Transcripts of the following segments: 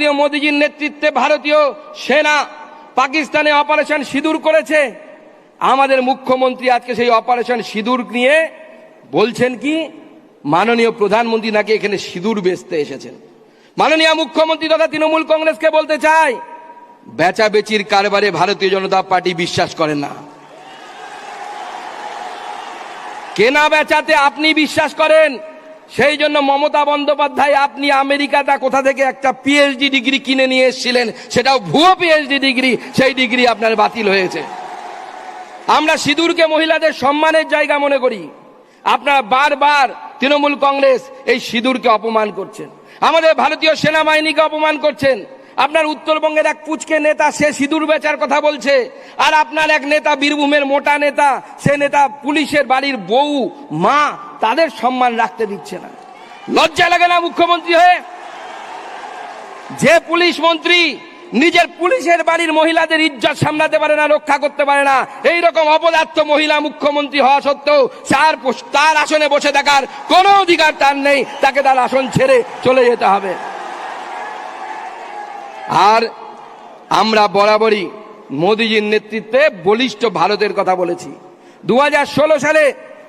মাননীয় মোদীজির নেতৃত্বে ভারতীয় সেনা পাকিস্তানে অপারেশন সিঁদুর করেছে। আমাদের মুখ্যমন্ত্রী আজকে সেই অপারেশন সিঁদুর নিয়ে বলছেন কি, মাননীয় প্রধানমন্ত্রী নাকি এখানে সিঁদুর বেচতে এসেছেন। মাননীয় মুখ্যমন্ত্রী তথা তৃণমূল কংগ্রেসকে বলতে চাই বেচা বেচির কারবারে ভারতীয় জনতা পার্টি বিশ্বাস করে না। কেনা বেচাতে আপনি বিশ্বাস করেন সেই জন্য মমতা বন্দ্যোপাধ্যায়, আপনি আমেরিকাটা কোথা থেকে একটা পিএইচডি ডিগ্রি কিনে নিয়ে এসেছিলেন? সেটাও ভুয়ো পিএইচডি ডিগ্রি, সেই ডিগ্রি আপনার বাতিল হয়েছে। আমরা সিঁদুরকে মহিলাদের সম্মানের জায়গা মনে করি। আপনারা বারবার তৃণমূল কংগ্রেস এই সিঁদুরকে অপমান করছেন। আমাদের ভারতীয় সেনাবাহিনীকে অপমান করছেন। আপনার উত্তরবঙ্গের এক পুচকে নেতা, সে সিঁদুর বেচার কথা বলছে। আর আপনার এক নেতা, বীরভূমের মোটা নেতা, সে নেতা পুলিশের বাড়ির বউ, মা তাদের সম্মান রাখতে দিচ্ছে না। লজ্জা লাগে না মুখ্যমন্ত্রী হয়ে? যে পুলিশ মন্ত্রী নিজের পুলিশের বাড়ির মহিলাদের ইজ্জত সামলাতে পারে না, রক্ষা করতে পারে না এই রকম অপদার্থ মহিলা মুখ্যমন্ত্রী হওয়া সত্ত্বেও তার তার আসনে বসে থাকার কোনো অধিকার তার নেই, তাকে তার আসন ছেড়ে চলে যেতে হবে। আর আমরা বরাবরই মোদীজির নেতৃত্বে বলিষ্ঠ ভারতের কথা বলেছি। দু হাজার ষোলো সালে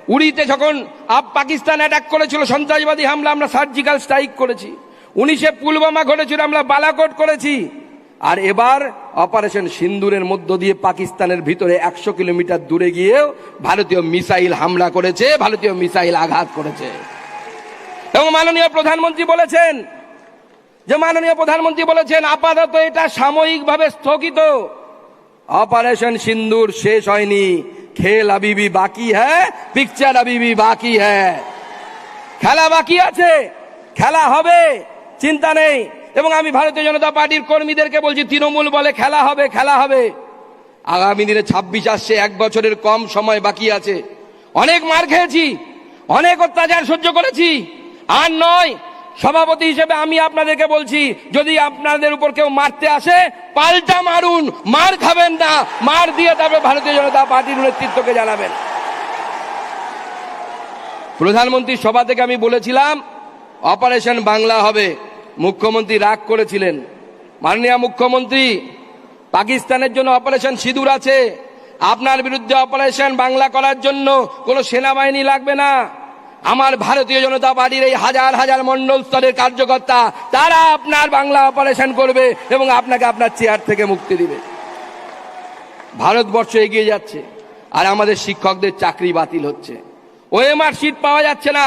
উড়িতে যখন আপ পাকিস্তান অ্যাটাক করেছিল, সন্ত্রাসবাদী হামলা আমরা সার্জিক্যাল স্ট্রাইক করেছি। উনিশে পুলবামা ঘটেছিল, আমরা বালাকোট করেছি। আর এবার অপারেশন সিন্দুরের মধ্য দিয়ে পাকিস্তানের ভিতরে একশো কিলোমিটার দূরে গিয়েও ভারতীয় মিসাইল হামলা করেছে, ভারতীয় মিসাইল আঘাত করেছে। এবং মাননীয় প্রধানমন্ত্রী বলেছেন যে, মাননীয় প্রধানমন্ত্রী বলেছেন, আপাতত এটা সাময়িকভাবে স্থগিত। অপারেশন সিন্দুর শেষ হয়নি। খেল আবিবি বাকি হ্যাঁ পিকচার আবিবি বাকি হ্যাঁ। খেলা বাকি আছে, খেলা হবে, চিন্তা নেই। এবং আমি ভারতীয় জনতা পার্টির কর্মীদেরকে বলছি, তৃণমূল বলে খেলা হবে খেলা হবে। আগামী দিনে ছাব্বিশ আসছে, এক বছরের কম সময় বাকি আছে। অনেক মার খেয়েছি, অনেক অত্যাচার সহ্য করেছি। আর নয় সভাপতি হিসেবে আমি আপনাদেরকে বলছি, যদি আপনাদের উপর কেউ মারতে আসে, পাল্টা মারুন, মার খাবেন না, মার দিয়ে তারপরে ভারতীয় জনতা পার্টির নেতৃত্বকে জানাবেন। প্রধানমন্ত্রী সভা থেকে আমি বলেছিলাম, অপারেশন বাংলা হবে। মুখ্যমন্ত্রী রাগ করেছিলেন। মাননীয় মুখ্যমন্ত্রী, পাকিস্তানের জন্য অপারেশন সিঁদুর আছে। আপনার বিরুদ্ধে অপারেশন বাংলা করার জন্য কোনো সেনাবাহিনী লাগবে না। আমার ভারতীয় জনতা পার্টির এই হাজার হাজার মন্ডল স্তরের কার্যকর্তা, তারা আপনার বাংলা অপারেশন করবে এবং আপনাকে আপনার চেয়ার থেকে মুক্তি দিবে। ভারতবর্ষ এগিয়ে যাচ্ছে আর আমাদের শিক্ষকদের চাকরি বাতিল হচ্ছে। ওএমআর সিট পাওয়া যাচ্ছে না।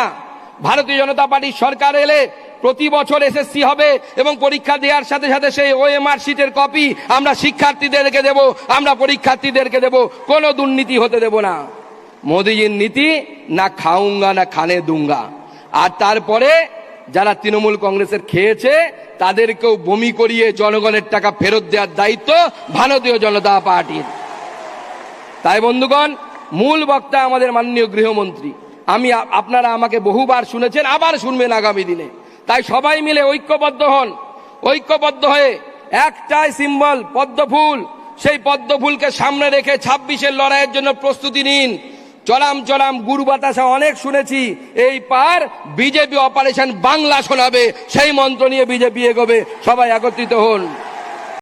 ভারতীয় জনতা পার্টির সরকার এলে প্রতি বছর এসএসসি হবে এবং পরীক্ষা দেওয়ার সাথে সাথে সেই ওএমআর সিটের কপি আমরা শিক্ষার্থীদেরকে দেব, আমরা পরীক্ষার্থীদেরকে দেব, কোনো দুর্নীতি হতে দেব না। মোদিজির নীতি, না খাউঙ্গা না খানে দুঙ্গা। আর তারপরে যারা তৃণমূল কংগ্রেসের খেয়েছে, তাদেরকেও বমি করিয়ে জনগণের টাকা ফেরত দেওয়ার দায়িত্ব ভারতীয় জনতা পার্টির। তাই বন্ধুগণ, মূল বক্তা আমাদের মাননীয় গৃহমন্ত্রী। আমি আপনারা আমাকে বহুবার শুনেছেন, আবার শুনবেন আগামী দিনে। তাই সবাই মিলে ঐক্যবদ্ধ হন। ঐক্যবদ্ধ হয়ে একটাই সিম্বল পদ্মফুল সেই পদ্মফুলকে সামনে রেখে ছাব্বিশের লড়াইয়ের জন্য প্রস্তুতি নিন। চলাম চলাম, গুরু বাতাসা অনেক শুনেছি। এই পার বিজেপি অপারেশন বাংলা শোনাবে, সেই মন্ত্র নিয়ে বিজেপি এগোবে, সবাই একত্রিত হন।